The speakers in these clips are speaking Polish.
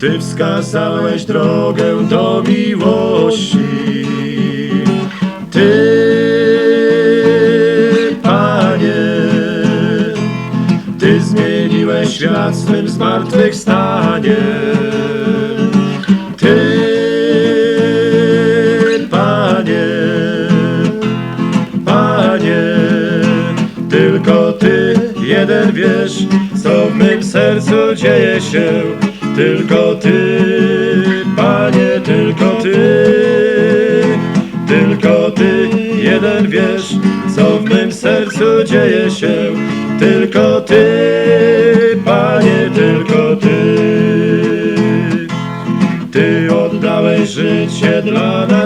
Ty wskazałeś drogę do miłości. Ty, Panie, Ty zmieniłeś świat swym zmartwychwstaniem. Ty, Panie, Panie, tylko Ty jeden wiesz, co w mym sercu dzieje się. Tylko Ty, Panie, tylko Ty, tylko Ty jeden wiesz, co w mym sercu dzieje się. Tylko Ty, Panie, tylko Ty. Ty oddałeś życie dla nas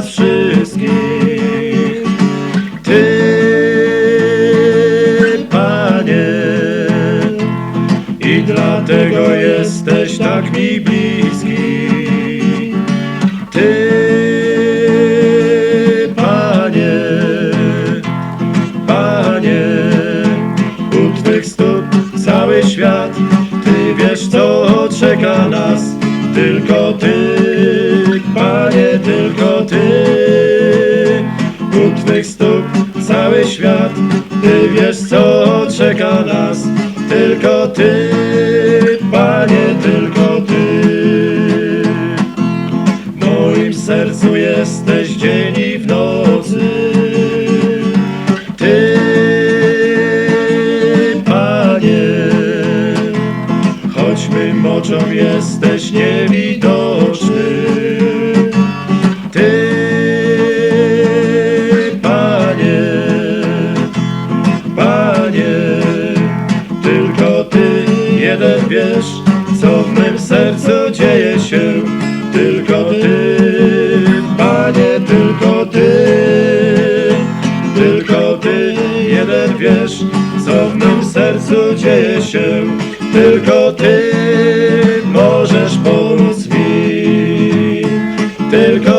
tak mi bliski. Ty, Panie, Panie, u Twych stóp cały świat, Ty wiesz co czeka nas, tylko Ty, Panie, tylko Ty, u Twych stóp cały świat, Ty wiesz co czeka nas, tylko Ty, Panie, tylko jesteś dzień i w nocy. Ty, Panie, choć mym oczom jesteś niewidoczny. Ty, Panie, Panie, tylko Ty jeden wiesz, co w mym sercu dzieje się. Tylko Ty, Tylko Ty jeden wiesz, co w mym sercu dzieje się. Tylko Ty możesz pomóc mi. Tylko